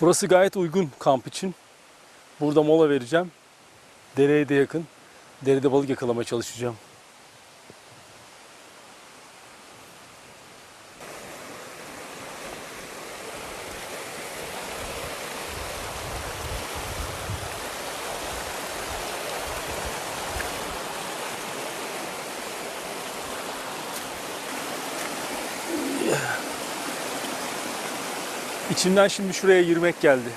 Burası gayet uygun kamp için. Burada mola vereceğim. Dereye de yakın. Derede balık yakalamaya çalışacağım. İçimden şimdi şuraya girmek geldi.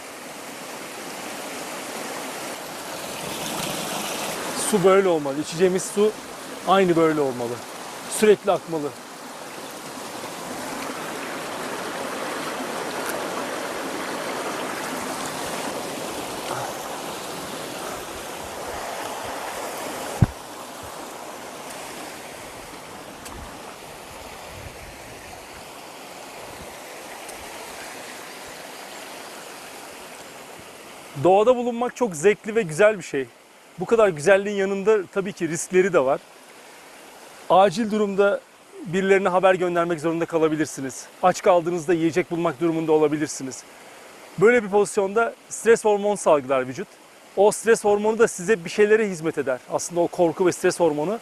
Su böyle olmalı. İçeceğimiz su aynı böyle olmalı. Sürekli akmalı. Doğada bulunmak çok zevkli ve güzel bir şey. Bu kadar güzelliğin yanında tabii ki riskleri de var. Acil durumda birilerine haber göndermek zorunda kalabilirsiniz. Aç kaldığınızda yiyecek bulmak durumunda olabilirsiniz. Böyle bir pozisyonda stres hormonu salgılar vücut. O stres hormonu da size bir şeylere hizmet eder. Aslında o korku ve stres hormonu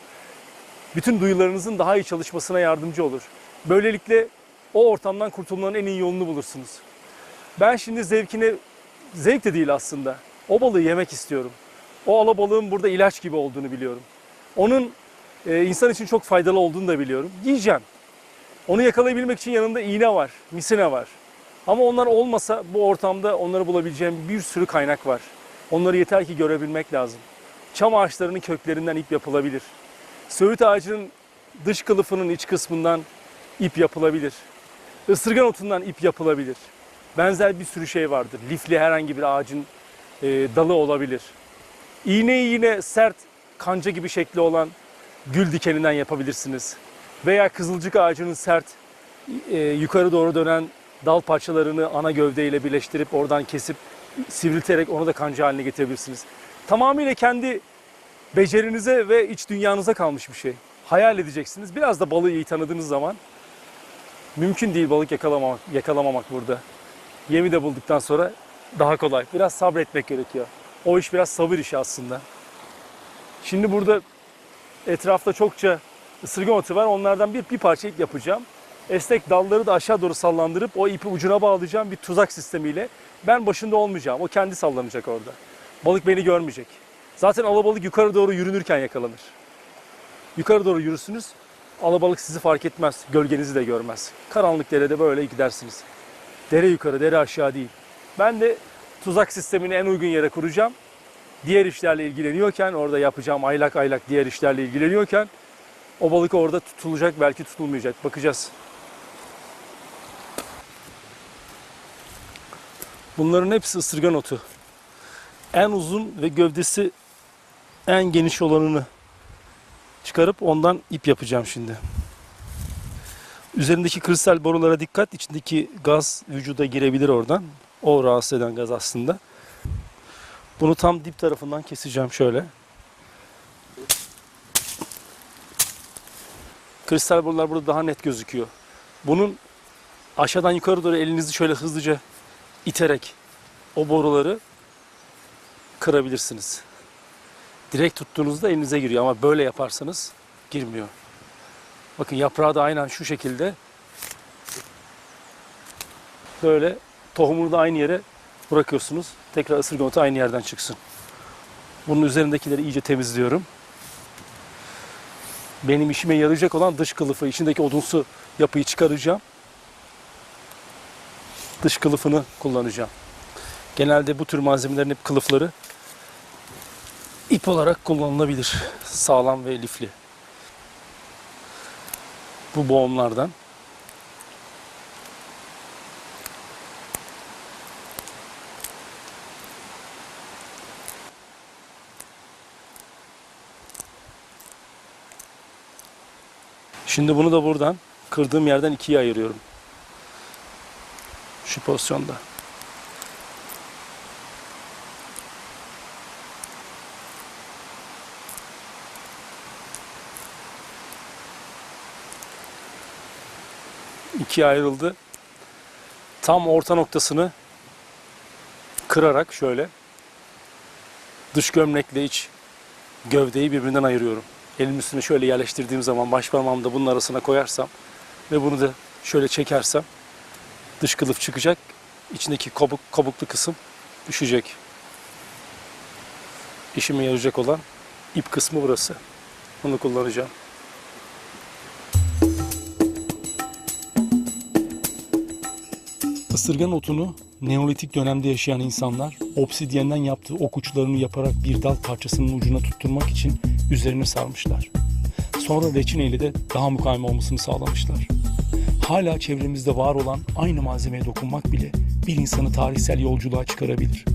bütün duyularınızın daha iyi çalışmasına yardımcı olur. Böylelikle o ortamdan kurtulmanın en iyi yolunu bulursunuz. Ben şimdi zevkine zevk de değil aslında. O balığı yemek istiyorum. O alabalığın burada ilaç gibi olduğunu biliyorum. Onun e, insan için çok faydalı olduğunu da biliyorum. Yiyeceğim. Onu yakalayabilmek için yanında iğne var, misine var. Ama onlar olmasa bu ortamda onları bulabileceğim bir sürü kaynak var. Onları yeter ki görebilmek lazım. Çam ağaçlarının köklerinden ip yapılabilir. Söğüt ağacının dış kılıfının iç kısmından ip yapılabilir. Isırgan otundan ip yapılabilir. Benzer bir sürü şey vardır. Lifli herhangi bir ağacın e, dalı olabilir. İğneyi yine sert kanca gibi şekli olan gül dikeninden yapabilirsiniz. Veya kızılcık ağacının sert e, yukarı doğru dönen dal parçalarını ana gövdeyle birleştirip oradan kesip sivrilterek onu da kanca haline getirebilirsiniz. Tamamıyla kendi becerinize ve iç dünyanıza kalmış bir şey. Hayal edeceksiniz. Biraz da balığı iyi tanıdığınız zaman mümkün değil balık yakalamamak, yakalamamak burada. Yemi de bulduktan sonra daha kolay. Biraz sabretmek gerekiyor. O iş biraz sabır işi aslında. Şimdi burada etrafta çokça ısırgan otu var. Onlardan bir, bir parça ip yapacağım. Esnek dalları da aşağı doğru sallandırıp o ipi ucuna bağlayacağım bir tuzak sistemiyle. Ben başında olmayacağım. O kendi sallanacak orada. Balık beni görmeyecek. Zaten alabalık yukarı doğru yürünürken yakalanır. Yukarı doğru yürürsünüz. Alabalık sizi fark etmez. Gölgenizi de görmez. Karanlık derede böyle gidersiniz. Dere yukarı, dere aşağı değil. Ben de tuzak sistemini en uygun yere kuracağım. Diğer işlerle ilgileniyorken, orada yapacağım aylak aylak diğer işlerle ilgileniyorken o balık orada tutulacak, belki tutulmayacak. Bakacağız. Bunların hepsi ısırgan otu. En uzun ve gövdesi en geniş olanını çıkarıp ondan ip yapacağım şimdi. Üzerindeki kristal borulara dikkat. İçindeki gaz vücuda girebilir oradan. O rahatsız eden gaz aslında. Bunu tam dip tarafından keseceğim şöyle. Kristal borular burada daha net gözüküyor. Bunun aşağıdan yukarı doğru elinizi şöyle hızlıca iterek o boruları kırabilirsiniz. Direkt tuttuğunuzda elinize giriyor ama böyle yaparsanız girmiyor. Bakın yaprağı da aynen şu şekilde böyle tohumunu da aynı yere bırakıyorsunuz. Tekrar ısırgan otu aynı yerden çıksın. Bunun üzerindekileri iyice temizliyorum. Benim işime yarayacak olan dış kılıfı, içindeki odunsu yapıyı çıkaracağım. Dış kılıfını kullanacağım. Genelde bu tür malzemelerin hep kılıfları ip olarak kullanılabilir. Sağlam ve lifli. Bu boğumlardan. Şimdi bunu da buradan kırdığım yerden ikiye ayırıyorum. Şu pozisyonda. İkiye ayrıldı. Tam orta noktasını kırarak şöyle dış gömlekle iç gövdeyi birbirinden ayırıyorum. Elimin üstüne şöyle yerleştirdiğim zaman baş parmağımı da bunun arasına koyarsam ve bunu da şöyle çekersem dış kılıf çıkacak. içindeki kabuk, kabuklu kısım düşecek. İşime yarayacak olan ip kısmı burası. Bunu kullanacağım. Isırgan otunu Neolitik dönemde yaşayan insanlar obsidyenden yaptığı ok uçlarını yaparak bir dal parçasının ucuna tutturmak için üzerine sarmışlar. Sonra reçineyle de daha mukayyem olmasını sağlamışlar. Hala çevremizde var olan aynı malzemeye dokunmak bile bir insanı tarihsel yolculuğa çıkarabilir.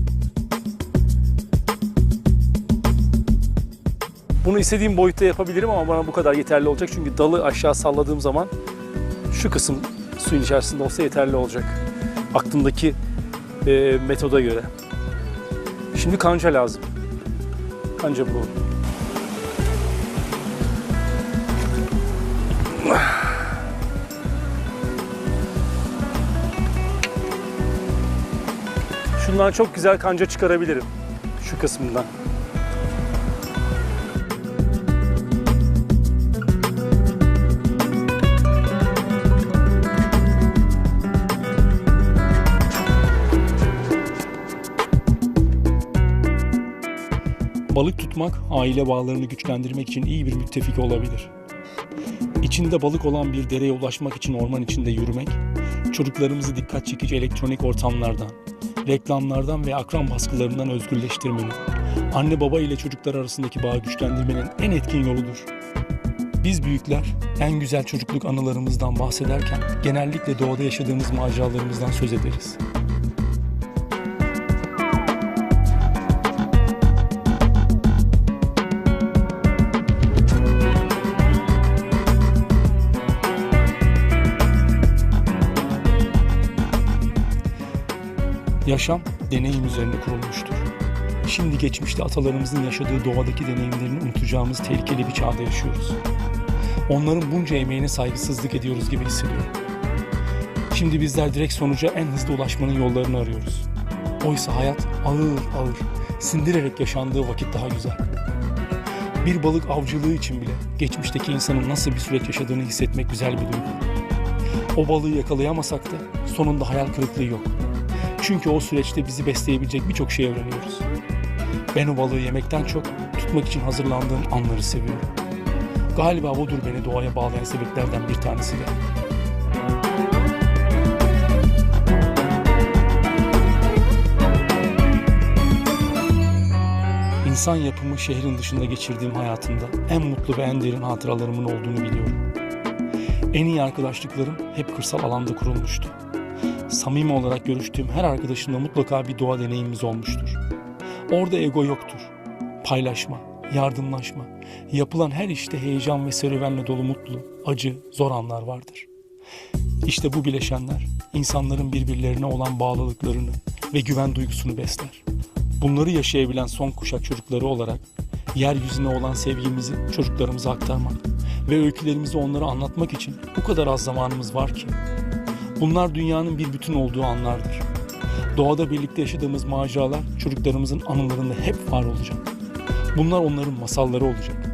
Bunu istediğim boyutta yapabilirim ama bana bu kadar yeterli olacak. Çünkü dalı aşağı salladığım zaman şu kısım suyun içerisinde olsa yeterli olacak. Aklımdaki e, metoda göre. Şimdi kanca lazım. Kanca bulalım. Şundan çok güzel kanca çıkarabilirim. Şu kısmından. Balık tutmak aile bağlarını güçlendirmek için iyi bir müttefik olabilir. İçinde balık olan bir dereye ulaşmak için orman içinde yürümek, çocuklarımızı dikkat çekici elektronik ortamlardan, reklamlardan ve akran baskılarından özgürleştirmenin, anne baba ile çocuklar arasındaki bağı güçlendirmenin en etkin yoludur. Biz büyükler en güzel çocukluk anılarımızdan bahsederken genellikle doğada yaşadığımız maceralarımızdan söz ederiz. Yaşam deneyim üzerine kurulmuştur. Şimdi geçmişte atalarımızın yaşadığı doğadaki deneyimlerini unutacağımız tehlikeli bir çağda yaşıyoruz. Onların bunca emeğine saygısızlık ediyoruz gibi hissediyorum. Şimdi bizler direkt sonuca en hızlı ulaşmanın yollarını arıyoruz. Oysa hayat ağır ağır, sindirerek yaşandığı vakit daha güzel. Bir balık avcılığı için bile geçmişteki insanın nasıl bir süreç yaşadığını hissetmek güzel bir duygu. O balığı yakalayamasak da sonunda hayal kırıklığı yok. Çünkü o süreçte bizi besleyebilecek birçok şey öğreniyoruz. Ben o balığı yemekten çok tutmak için hazırlandığım anları seviyorum. Galiba budur beni doğaya bağlayan sebeplerden bir tanesi de. İnsan yapımı şehrin dışında geçirdiğim hayatımda en mutlu ve en derin hatıralarımın olduğunu biliyorum. En iyi arkadaşlıklarım hep kırsal alanda kurulmuştu. Samimi olarak görüştüğüm her arkadaşımla mutlaka bir doğa deneyimimiz olmuştur. Orada ego yoktur. Paylaşma, yardımlaşma, yapılan her işte heyecan ve serüvenle dolu mutlu, acı, zor anlar vardır. İşte bu bileşenler insanların birbirlerine olan bağlılıklarını ve güven duygusunu besler. Bunları yaşayabilen son kuşak çocukları olarak yeryüzüne olan sevgimizi çocuklarımıza aktarmak ve öykülerimizi onlara anlatmak için bu kadar az zamanımız var ki Bunlar dünyanın bir bütün olduğu anlardır. Doğada birlikte yaşadığımız maceralar çocuklarımızın anılarında hep var olacak. Bunlar onların masalları olacak.